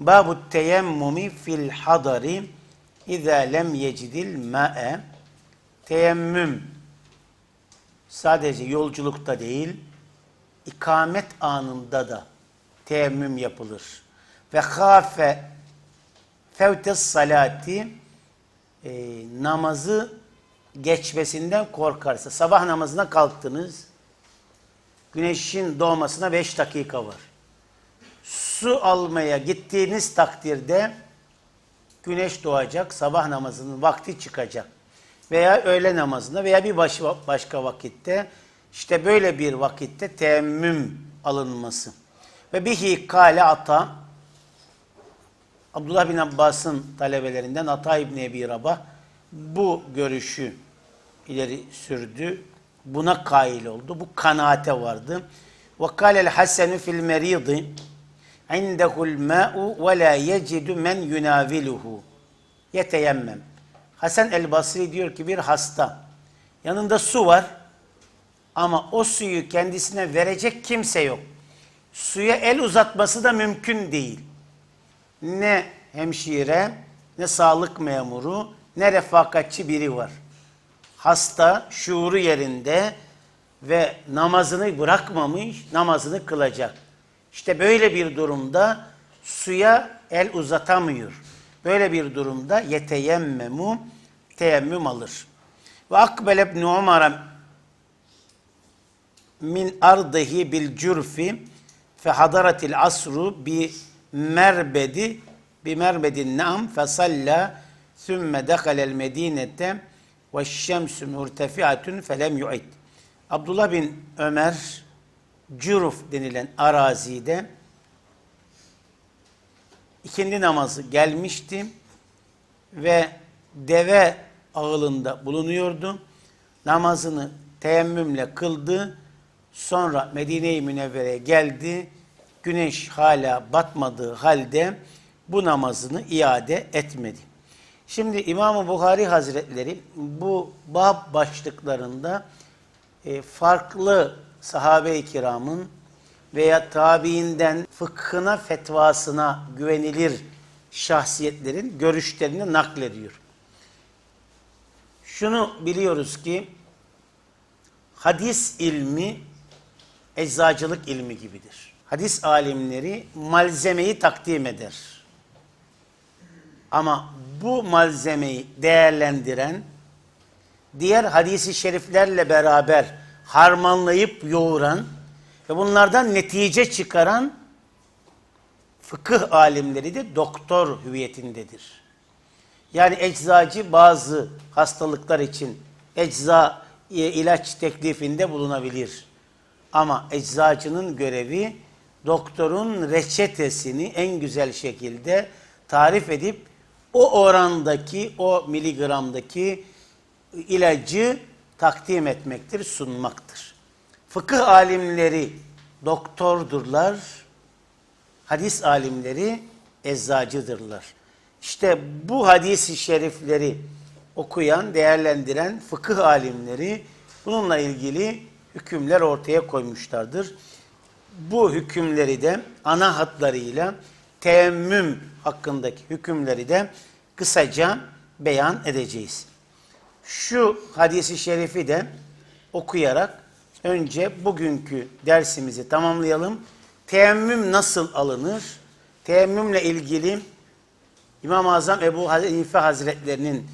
Babu teyemmumi fil hadari İzâ lem yecidil ma'e Teyemmüm sadece yolculukta değil, ikamet anında da teyemmüm yapılır. Ve khafe fevtes salati e, namazı geçmesinden korkarsa. Sabah namazına kalktınız. Güneşin doğmasına beş dakika var. Su almaya gittiğiniz takdirde güneş doğacak, sabah namazının vakti çıkacak. Veya öğle namazında veya bir baş, başka vakitte işte böyle bir vakitte teyemmüm alınması. Ve bihi kale ata Abdullah bin Abbas'ın talebelerinden Ata İbni Ebi Rabah bu görüşü ileri sürdü. Buna kail oldu. Bu kanaate vardı. Ve kâlel hasenu fil meridi indehul ma'u ve la yecidu men yunaviluhu yeteyemmem. Hasan el Basri diyor ki bir hasta yanında su var ama o suyu kendisine verecek kimse yok. Suya el uzatması da mümkün değil. Ne hemşire, ne sağlık memuru, ne refakatçi biri var. Hasta şuuru yerinde ve namazını bırakmamış, namazını kılacak. İşte böyle bir durumda suya el uzatamıyor. Böyle bir durumda yeteyemmemu teyemmüm alır. Ve akbel ibn Umar min ardihi bil cürfi fe hadaratil asru bi merbedi bi merbedin nam fe salla sümme dehalel medinete ve şemsü murtefiatun felem yu'id. Abdullah bin Ömer Cüruf denilen arazide ikindi namazı gelmişti ve deve ağılında bulunuyordu. Namazını teyemmümle kıldı. Sonra Medine-i Münevvere'ye geldi. Güneş hala batmadığı halde bu namazını iade etmedi. Şimdi İmam-ı Bukhari Hazretleri bu bab başlıklarında e, farklı sahabe-i kiramın veya tabiinden fıkhına, fetvasına güvenilir şahsiyetlerin görüşlerini naklediyor. Şunu biliyoruz ki hadis ilmi eczacılık ilmi gibidir. Hadis alimleri malzemeyi takdim eder. Ama bu malzemeyi değerlendiren diğer hadisi şeriflerle beraber harmanlayıp yoğuran ve bunlardan netice çıkaran fıkıh alimleri de doktor hüviyetindedir. Yani eczacı bazı hastalıklar için ecza e, ilaç teklifinde bulunabilir. Ama eczacının görevi doktorun reçetesini en güzel şekilde tarif edip o orandaki, o miligramdaki ilacı takdim etmektir, sunmaktır. Fıkıh alimleri doktordurlar, hadis alimleri eczacıdırlar. İşte bu hadisi şerifleri okuyan, değerlendiren fıkıh alimleri bununla ilgili hükümler ortaya koymuşlardır. Bu hükümleri de ana hatlarıyla teemmüm hakkındaki hükümleri de kısaca beyan edeceğiz. Şu hadisi şerifi de okuyarak önce bugünkü dersimizi tamamlayalım. Teemmüm nasıl alınır? Teemmümle ilgili İmam-ı Azam Ebu Hanife Hazretlerinin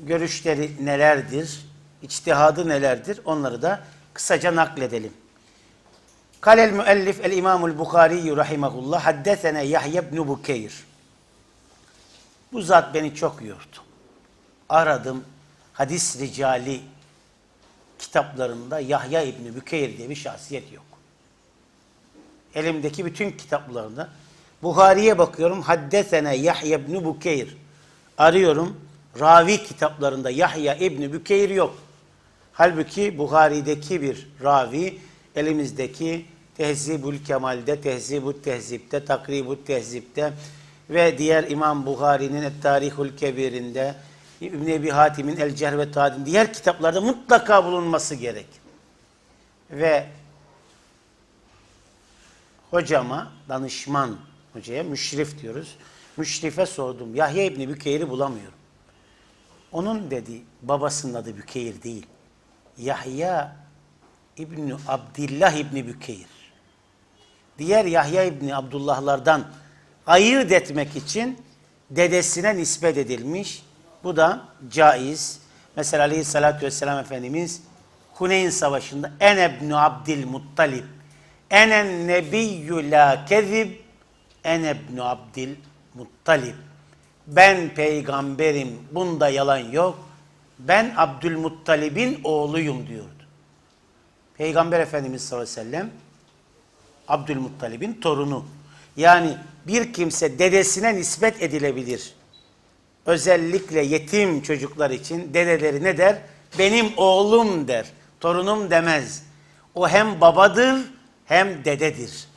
görüşleri nelerdir? İçtihadı nelerdir? Onları da kısaca nakledelim. Kalel müellif el İmamul Bukhari rahimehullah haddesene Yahya ibn Bukeyr. Bu zat beni çok yordu. Aradım hadis ricali kitaplarında Yahya İbni Bükeyr diye bir şahsiyet yok. Elimdeki bütün kitaplarında Buhari'ye bakıyorum haddesene Yahya İbni Bükeyr. Arıyorum ravi kitaplarında Yahya İbni Bükeyr yok. Halbuki Buhari'deki bir ravi elimizdeki Tehzibül Kemal'de, Tehzibül Tehzip'te, Takribül Tehzip'te ve diğer İmam Buhari'nin Et-Tarihul Kebir'inde, İbn Ebi Hatim'in El Cehr ve Tadin diğer kitaplarda mutlaka bulunması gerek. Ve hocama, danışman hocaya. Müşrif diyoruz. Müşrife sordum. Yahya İbni Bükeyr'i bulamıyorum. Onun dedi babasının adı Bükeyr değil. Yahya İbni Abdillah İbni Bükeyr. Diğer Yahya İbni Abdullahlardan ayırt etmek için dedesine nispet edilmiş. Bu da caiz. Mesela Aleyhisselatü Vesselam Efendimiz Huneyn Savaşı'nda en ebnu Abdil Muttalib enen nebiyyü la kezib en ebnu Abdil Muttalib ben peygamberim bunda yalan yok ben Abdülmuttalib'in oğluyum diyordu. Peygamber Efendimiz sallallahu aleyhi ve sellem Abdülmuttalib'in torunu. Yani bir kimse dedesine nispet edilebilir. Özellikle yetim çocuklar için dedeleri ne der? Benim oğlum der. Torunum demez. O hem babadır hem dededir.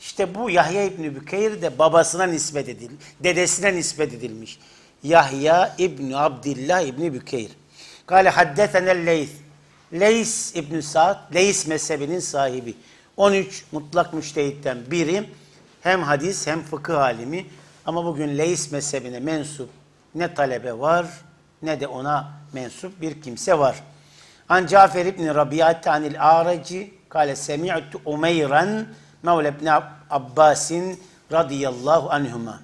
İşte bu Yahya İbni Bükeyr de babasına nispet edil, dedesine nispet edilmiş. Yahya İbni Abdillah İbni Bükeyr. Kale haddetenel Leys. Leys İbni Sa'd, Leys mezhebinin sahibi. 13 mutlak müştehitten biri. Hem hadis hem fıkıh alimi. Ama bugün Leys mezhebine mensup ne talebe var ne de ona mensup bir kimse var. An Cafer İbni Rabi'at anil Araci kale semi'tu Umeyran Mevle İbni Abbasin radıyallahu anhuma.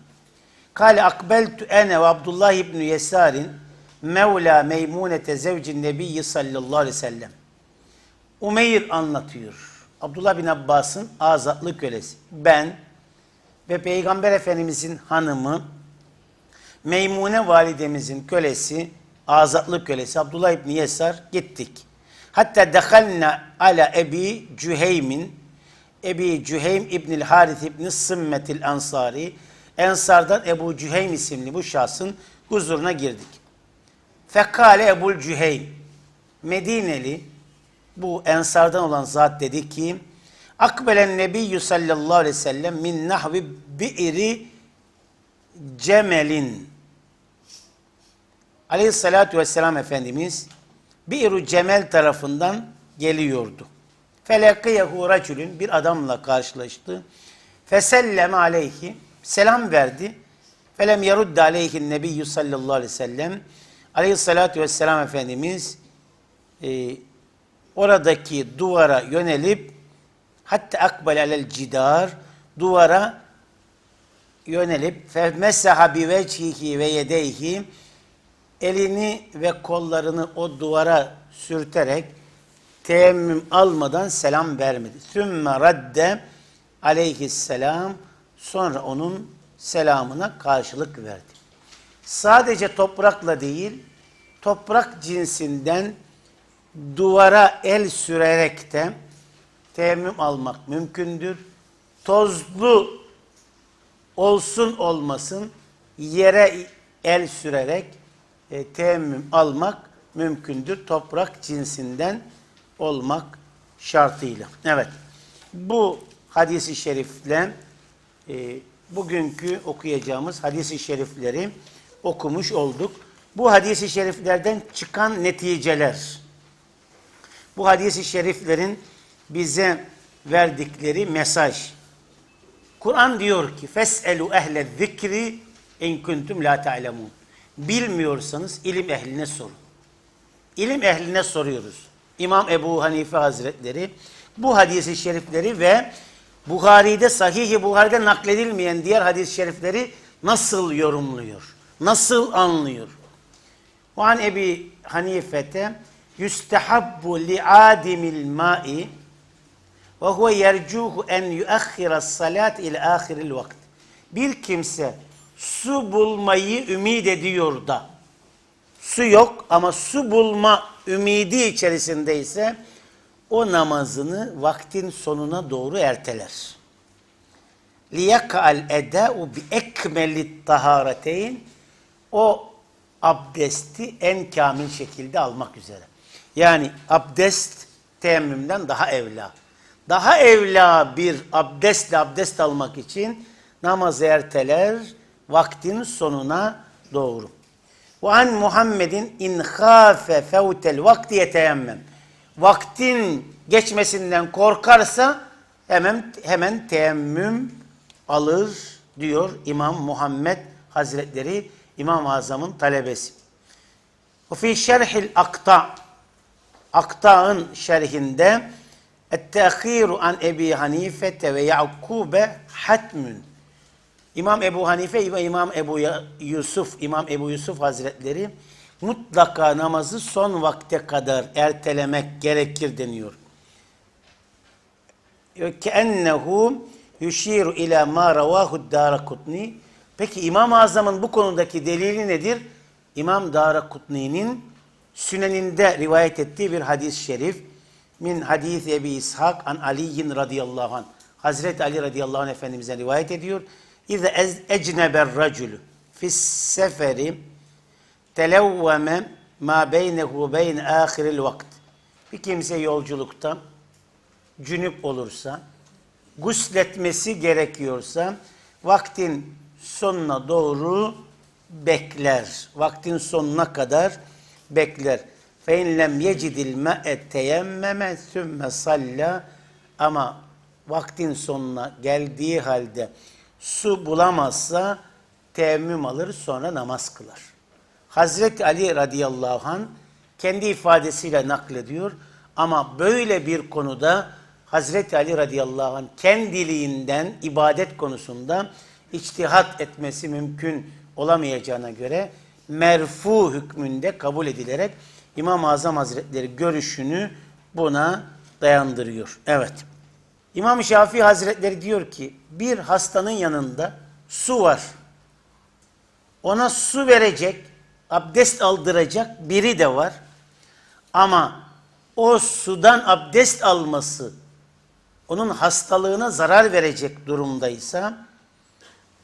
Kale akbeltu ene ve Abdullah İbni Yesarin Mevla Meymunete zevcin Nebiyyi sallallahu aleyhi ve sellem. Umeyr anlatıyor. Abdullah bin Abbas'ın azatlı kölesi. Ben ve Peygamber Efendimizin hanımı Meymune validemizin kölesi, azatlı kölesi Abdullah İbni Yesar gittik. Hatta dehalna ala Ebi Cüheym'in Ebi Cüheym İbnil Harith İbni Sımmetil Ansari Ensardan Ebu Cüheym isimli bu şahsın huzuruna girdik. Fekale Ebul Cüheym Medineli bu ensardan olan zat dedi ki Akbelen Nebiyyü sallallahu aleyhi ve sellem min nahvi bi'ri cemelin Aleyhissalatü vesselam Efendimiz Bi'ru Cemel tarafından geliyordu. Felekiyehu racülün bir adamla karşılaştı. Feselleme aleyhi selam verdi. Felem yerudde aleyhin nebiyyü sallallahu aleyhi ve sellem Aleyhissalatü vesselam Efendimiz e, oradaki duvara yönelip hatta akbel alel cidar duvara yönelip femessaha bi vecihi ve yedeyhi elini ve kollarını o duvara sürterek teemmüm almadan selam vermedi. Sümme radde aleyhisselam sonra onun selamına karşılık verdi. Sadece toprakla değil, toprak cinsinden duvara el sürerek de teyemmüm almak mümkündür. Tozlu olsun olmasın yere el sürerek e, teyemmüm almak mümkündür. Toprak cinsinden olmak şartıyla. Evet. Bu hadisi şerifle e, bugünkü okuyacağımız hadisi şerifleri okumuş olduk. Bu hadisi şeriflerden çıkan neticeler, bu hadisi şeriflerin bize verdikleri mesaj. Kur'an diyor ki feselu ehle zikri in kuntum la ta'lemun. Bilmiyorsanız ilim ehline sorun. İlim ehline soruyoruz. İmam Ebu Hanife Hazretleri bu hadisi şerifleri ve Buhari'de Sahih-i Buhari'de nakledilmeyen diğer hadis-i şerifleri nasıl yorumluyor? Nasıl anlıyor? O an Ebi Hanife'te yüstehabbu li'adimil ma'i ve huve yercuhu en yuakhira salat ila ahiril vakt. Bir kimse su bulmayı ümit ediyor da su yok ama su bulma ümidi içerisindeyse o namazını vaktin sonuna doğru erteler. eda'u bi ekmelit tahareteyn o abdesti en kamil şekilde almak üzere. Yani abdest teyemmümden daha evla. Daha evla bir abdestle abdest almak için namazı erteler vaktin sonuna doğru. Ve an Muhammedin in khafe fevtel vakti yeteyemmem. Vaktin geçmesinden korkarsa hemen hemen teyemmüm alır diyor İmam Muhammed Hazretleri İmam-ı Azam'ın talebesi. Ve fi şerhil akta Akta'ın şerhinde Et-tehiru an Ebi Hanife ve Yakube hatmün. İmam Ebu Hanife ve İmam Ebu Yusuf, İmam Ebu Yusuf Hazretleri mutlaka namazı son vakte kadar ertelemek gerekir deniyor. Keennehu yuşiru ila ma ravahu Darakutni. Peki İmam-ı Azam'ın bu konudaki delili nedir? İmam Darakutni'nin Süneninde rivayet ettiği bir hadis-i şerif. Min hadis Ebi İshak an Ali'yin radıyallahu anh. Hazreti Ali radıyallahu anh Efendimiz'e rivayet ediyor. İze ez- ecneber racülü fis seferi televveme ma beynehu beyn ahiril vakt. Bir kimse yolculukta cünüp olursa, gusletmesi gerekiyorsa vaktin sonuna doğru bekler. Vaktin sonuna kadar bekler. فَاِنْ لَمْ يَجِدِ الْمَاءَ تَيَمَّمَ ثُمَّ صَلَّى Ama vaktin sonuna geldiği halde su bulamazsa teyemmüm alır sonra namaz kılar. Hazreti Ali radıyallahu an kendi ifadesiyle naklediyor ama böyle bir konuda Hazreti Ali radıyallahu an kendiliğinden ibadet konusunda içtihat etmesi mümkün olamayacağına göre merfu hükmünde kabul edilerek İmam-ı Azam Hazretleri görüşünü buna dayandırıyor. Evet. İmam Şafii Hazretleri diyor ki bir hastanın yanında su var ona su verecek, abdest aldıracak biri de var. Ama o sudan abdest alması onun hastalığına zarar verecek durumdaysa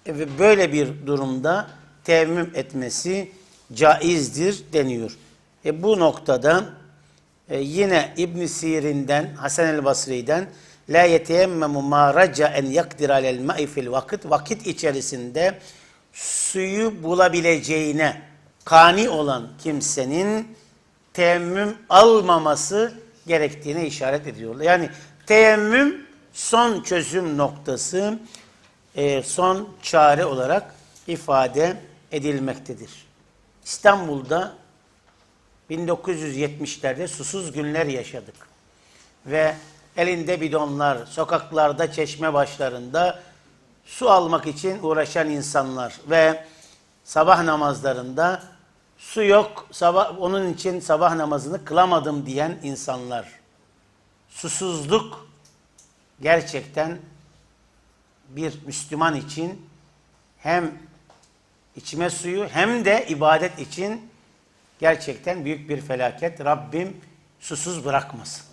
e, ve böyle bir durumda teyemmüm etmesi caizdir deniyor. E bu noktada e, yine İbn Sirin'den, Hasan el Basri'den la yeteyemmemu ma raca en yakdir alel ma'i fil vakit vakit içerisinde suyu bulabileceğine kani olan kimsenin teyemmüm almaması gerektiğine işaret ediyorlar. Yani teyemmüm son çözüm noktası, e, son çare olarak ifade edilmektedir. İstanbul'da 1970'lerde susuz günler yaşadık. Ve elinde bidonlar, sokaklarda, çeşme başlarında su almak için uğraşan insanlar ve sabah namazlarında su yok, sabah onun için sabah namazını kılamadım diyen insanlar. Susuzluk gerçekten bir Müslüman için hem içme suyu hem de ibadet için gerçekten büyük bir felaket. Rabbim susuz bırakmasın.